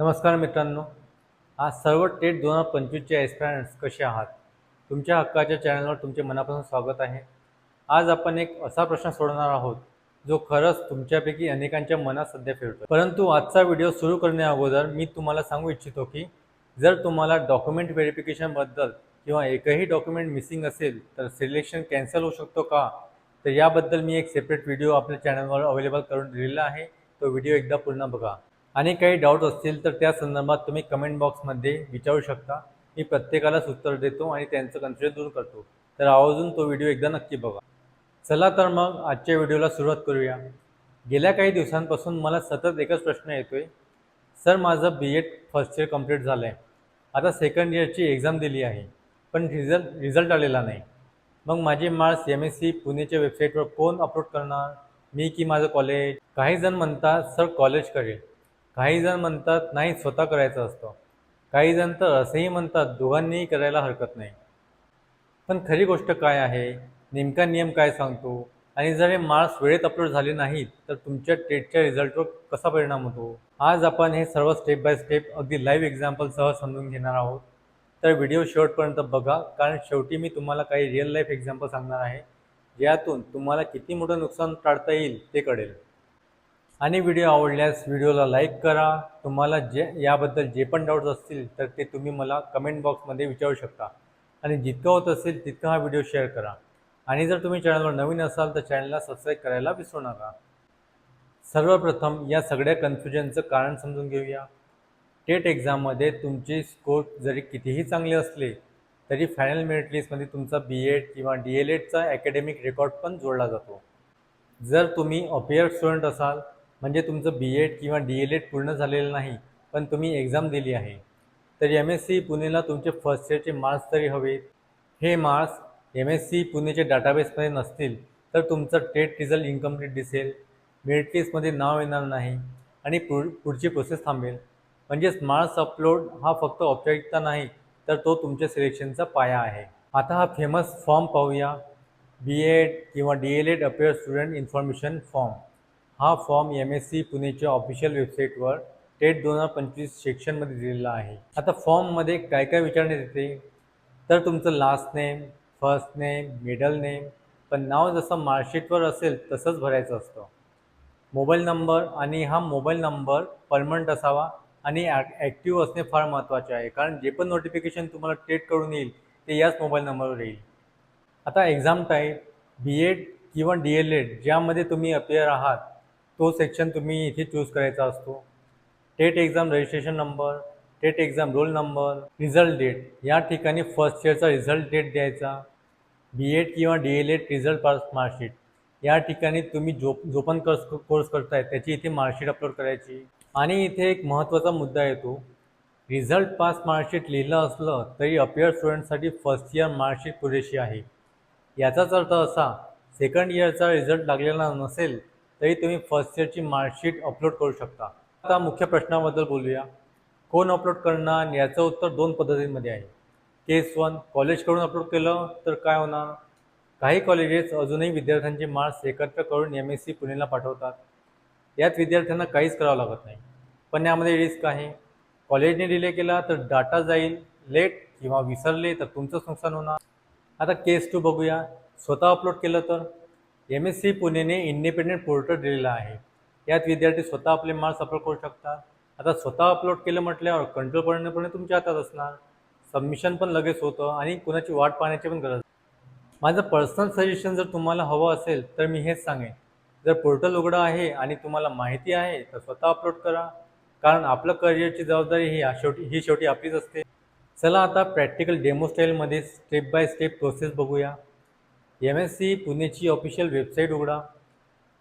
नमस्कार मित्रांनो. आज सर्व टेट दोन हजार पंचवीसचे एक्सपिरियन्स कसे आहात? तुमच्या हक्काच्या चॅनलवर तुमचे मनापासून स्वागत आहे. आज आपण एक असा प्रश्न सोडवणार आहोत जो खरंच तुमच्यापैकी अनेकांच्या मनात सध्या फिरतो परंतु आजचा व्हिडिओ सुरू करण्या अगोदर मी तुम्हाला सांगू इच्छितो की जर तुम्हाला डॉक्युमेंट व्हेरिफिकेशनबद्दल किंवा एकही डॉक्युमेंट मिसिंग असेल तर सिलेक्शन कॅन्सल होऊ शकतो का? तर याबद्दल मी एक सेपरेट व्हिडिओ आपल्या चॅनलवर अवेलेबल करून दिलेला आहे. तो व्हिडिओ एकदा पूर्ण बघा. आणि काही डाऊट असतील तर त्या संदर्भात तुम्ही कमेंट बॉक्समध्ये विचारू शकता. मी प्रत्येकालाच उत्तर देतो आणि त्यांचं कन्फ्युजन दूर करतो. तर आवर्जून तो व्हिडिओ एकदा नक्की बघा. चला तर मग आजच्या व्हिडिओला सुरुवात करूया. गेल्या काही दिवसांपासून मला सतत एकच प्रश्न येतो आहे सर माझं B Ed first year complete झालं आहे आता सेकंड इयरची एक्झाम दिली आहे पण रिझल्ट रिझल्ट आलेला नाही. मग माझे मार्क्स एम एस सी पुणेच्या वेबसाईटवर कोण अपलोड करणार? मी की माझं कॉलेज काही जण म्हणतात सर कॉलेज करेल. काही जण म्हणतात नाही स्वतः करायचं असतं. काही जण तर असंही म्हणतात दोघांनीही करायला हरकत नाही. पण खरी गोष्ट काय आहे? नेमका नियम काय सांगतो? आणि जर हे मार्क्स वेळेत अपलोड झाले नाहीत तर तुमच्या टेटच्या रिझल्टवर कसा परिणाम होतो? आज आपण हे सर्व स्टेप बाय स्टेप अगदी लाईव्ह एक्झाम्पलसह समजून घेणार आहोत. तर व्हिडिओ शेवटपर्यंत बघा कारण शेवटी मी तुम्हाला काही रिअल लाईफ एक्झाम्पल सांगणार आहे. ज्यातून तुम्हाला किती मोठं नुकसान टाळता येईल ते कळेल. आणि व्हिडिओ आवडल्यास व्हिडिओला लाईक करा. तुम्हाला जे याबद्दल जे पण डाऊट्स असतील तर ते तुम्ही मला कमेंट बॉक्समध्ये विचारू शकता. आणि जितकं होत असेल तितकं हा व्हिडिओ शेअर करा. आणि जर तुम्ही चॅनलवर नवीन असाल तर चॅनलला सबस्क्राईब करायला विसरू नका. सर्वप्रथम या सगळ्या कन्फ्युजनचं कारण समजून घेऊया. टेट एक्झाममध्ये तुमचे स्कोर जरी कितीही चांगले असले तरी फायनल मेरिट लिस्टमध्ये तुमचा बी एड किंवा डी एल एडचा अकॅडमिक रेकॉर्ड पण जोडला जातो. जर तुम्ही अपियर स्टुडंट असाल म्हणजे तुमचं बी एड किंवा डी एल एड पूर्ण झालेलं नाही पण तुम्ही एक्झाम दिली आहे. तर एम एस सी पुणेला तुमचे फर्स्ट इयरचे मार्क्स तरी हवेत. हे मार्क्स एम एस सी पुणेच्या डाटाबेसमध्ये नसतील तर तुमचं टेट रिझल्ट इन्कम्प्लीट दिसेल. मेरिट लिस्टमध्ये नाव येणार नाही आणि पुढ पुढची प्रोसेस थांबेल. म्हणजेच मार्क्स अपलोड हा फक्त औपचारिकता नाही तर तो तुमच्या सिलेक्शनचा पाया आहे. आता हा फेमस फॉर्म पाहूया. बी एड किंवा D L Ed appear student information form हा फॉर्म एम एस सी पुणेच्या ऑफिशियल वेबसाईटवर टेट दोन हजार पंचवीस सेक्शनमध्ये दिलेला आहे. आता फॉर्ममध्ये काय काय विचारण्यात येते? तर तुमचं last name first name middle name पण नाव जसं मार्कशीटवर असेल तसंच भरायचं असतं. मोबाईल नंबर आणि हा मोबाईल नंबर परमनंट असावा आणि ॲक्टिव्ह असणे फार महत्त्वाचे आहे कारण जे पण नोटिफिकेशन तुम्हाला टेट करून येईल ते याच मोबाईल नंबरवर येईल. आता एक्झाम टाईप बी एड किंवा डी एल एड ज्यामध्ये तुम्ही अपेअर आहात तो सेक्शन तुम्ही इथे चूज करायचा असतो. TET exam registration number TET exam roll number result date या ठिकाणी फर्स्ट इयरचा रिझल्ट डेट द्यायचा. बी एड किंवा D L Ed result pass marksheet या ठिकाणी तुम्ही जो जो पण कोर्स कोर्स करताय त्याची इथे मार्कशीट अपलोड करायची. आणि इथे एक महत्त्वाचा मुद्दा येतो. रिझल्ट पास मार्कशीट लिहिलं असलं तरी अपियर स्टुडंटसाठी फर्स्ट इयर मार्कशीट पुरेशी आहे. याचाच अर्थ असा सेकंड इयरचा रिझल्ट लागलेला नसेल तरी तुम्ही फर्स्ट इयरची मार्कशीट अपलोड करू शकता. आता मुख्य प्रश्नाबद्दल बोलूया. कोण अपलोड करणार? याचं उत्तर दोन पद्धतींमध्ये आहे. केस वन कॉलेजकडून अपलोड केलं तर काय होणार? काही कॉलेजेस अजूनही विद्यार्थ्यांचे मार्क्स एकत्र करून एम एस सी पुणेला पाठवतात. यात विद्यार्थ्यांना काहीच करावं लागत नाही. पण यामध्ये रिस्क आहे. कॉलेजने डिले केला तर डाटा जाईल. लेट किंवा विसरले तर तुमचंच नुकसान होणार. आता केस टू बघूया. स्वतः अपलोड केलं तर? एम एस सी पुणेने इंडिपेंडेंट पोर्टल दिलेला आहे. यात विद्यार्थी स्वतः आपले मार्क्स अपलोड करू शकतात. आता स्वतः अपलोड केलं म्हटल्यावर कंट्रोल पूर्णपणे तुमच्या हातात असणार. सबमिशन पण लगेच होतं आणि कुणाची वाट पाहण्याची पण गरज माझं पर्सनल सजेशन जर तुम्हाला हवं असेल तर मी हेच सांगेन. जर पोर्टल उघडं आहे आणि तुम्हाला माहिती आहे तर स्वतः अपलोड करा. कारण आपलं करिअरची जबाबदारी ही शेवटी ही शेवटी आपलीच असते. चला आता प्रॅक्टिकल डेमो स्टाईलमध्ये स्टेप बाय स्टेप प्रोसेस बघूया. एम एस सी पुणेची ऑफिशियल वेबसाईट उघडा.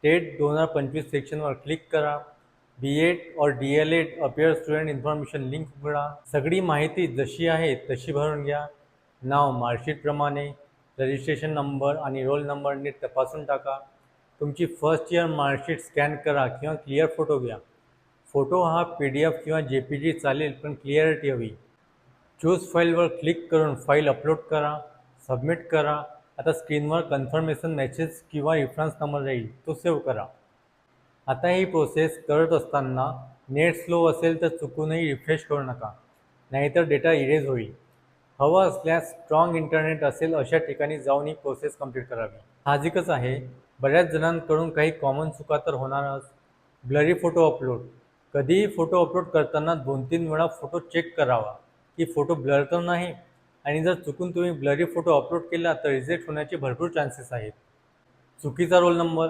टेट दोन हजार पंचवीस सेक्शनवर क्लिक करा. बी एड और D L Ed appear student information link उघडा. सगळी माहिती जशी आहे तशी भरून घ्या. नाव मार्कशीटप्रमाणे रजिस्ट्रेशन नंबर आणि रोल नंबर नीट तपासून टाका. तुमची फर्स्ट इयर मार्कशीट स्कॅन करा किंवा क्लिअर फोटो घ्या. फोटो हा पी डी एफ किंवा जे पी जी चालेल पण क्लिअरिटी हवी. चूज फाईलवर क्लिक करून फाईल अपलोड करा. सबमिट करा. आता स्क्रीनवर कन्फर्मेशन मेसेज किंवा रिफरन्स नंबर राहील तो सेव्ह करा. आता ही प्रोसेस करत असताना नेट स्लो असेल तर चुकूनही रिफ्रेश करू नका नाहीतर डेटा इरेज होईल. हवं असल्यास स्ट्रॉंग इंटरनेट असेल अशा ठिकाणी जाऊन ही प्रोसेस कंप्लीट करावी. साहजिकच आहे. बऱ्याच जणांकडून काही कॉमन चुका तर होणारच. ब्लरी फोटो अपलोड कधीही फोटो अपलोड करताना दोन तीन वेळा फोटो चेक करावा की फोटो ब्लर तर नाही? आणि जर चुकून तुम्ही ब्लरी फोटो अपलोड केला तर रिजेक्ट होण्याचे भरपूर चान्सेस आहेत. चुकीचा रोल नंबर.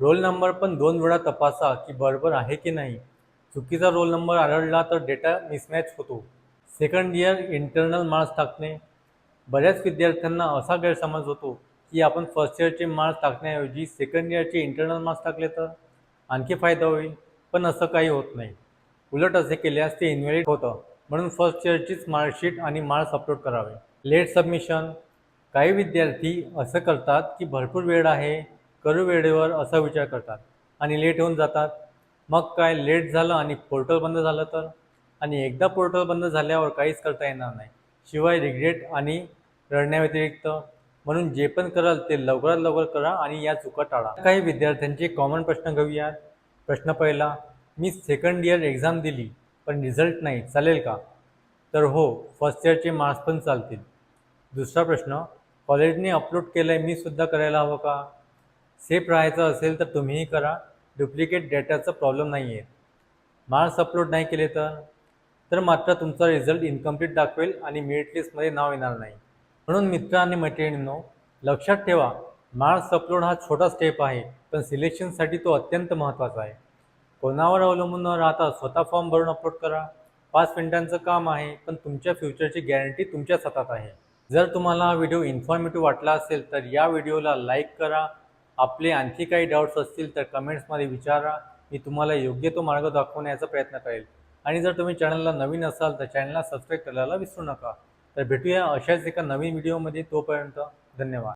रोल नंबर पण दोन वेळा तपासा की बरोबर आहे की नाही. चुकीचा रोल नंबर आढळला तर डेटा मिसमॅच होतो. सेकंड इयर इंटरनल मार्क्स टाकणे. बऱ्याच विद्यार्थ्यांना असा गैरसमज होतो की आपण फर्स्ट इयरचे मार्क्स टाकण्याऐवजी सेकंड इयरचे इंटरनल मार्क्स टाकले तर आणखी फायदा होईल. पण असं काही होत नाही. उलट असे केल्यास ते इन्व्हॅलिड होतं. म्हणून फर्स्ट इयरचीच मार्कशीट आणि मार्क्स अपलोड करावे. लेट सबमिशन काही विद्यार्थी असं करतात की भरपूर वेळ आहे करू वेळेवर असा विचार करतात आणि लेट होऊन जातात. मग काय लेट झालं आणि पोर्टल बंद झालं तर? आणि एकदा पोर्टल बंद झाल्यावर काहीच करता येणार नाही. शिवाय रिग्रेट आणि रडण्याव्यतिरिक्त. म्हणून जे पण कराल ते लवकरात लवकर करा आणि या चुका टाळा. काही विद्यार्थ्यांचे कॉमन प्रश्न घेऊयात. प्रश्न पहिला मी सेकंड इयर एक्झाम दिली. पण रिझल्ट नाही चालेल का? तर हो फर्स्ट इयरचे मार्क्स पण चालतील. दुसरा प्रश्न कॉलेजने अपलोड केलं आहे मी सुद्धा करायला हवं का? सेफ राहायचं असेल तर तुम्हीही करा डुप्लिकेट डेटाचा प्रॉब्लेम नाही आहे मार्क्स अपलोड नाही केले तर? तर मात्र तुमचा रिझल्ट इनकम्प्लीट दाखवेल आणि मेरिट लिस्टमध्ये नाव येणार नाही. म्हणून मित्र आणि मैत्रिणींनो लक्षात ठेवा मार्क्स अपलोड हा छोटा स्टेप आहे पण सिलेक्शनसाठी तो अत्यंत महत्त्वाचा आहे. कोणावर अवलंबून न राहता स्वतः फॉर्म भरून अपलोड करा. पाच मिनिटांचं काम आहे पण तुमच्या फ्युचरची गॅरंटी तुमच्याच हातात आहे. जर तुम्हाला हा व्हिडिओ इन्फॉर्मेटिव्ह वाटला असेल तर या व्हिडिओला लाईक करा. आपले आणखी काही डाऊट्स असतील तर कमेंट्समध्ये विचारा. मी तुम्हाला योग्य तो मार्ग दाखवण्याचा प्रयत्न करेल. आणि जर तुम्ही चॅनलला नवीन असाल तर चॅनलला सबस्क्राईब करायला विसरू नका. तर भेटूया अशाच एका नवीन व्हिडिओमध्ये तोपर्यंत धन्यवाद.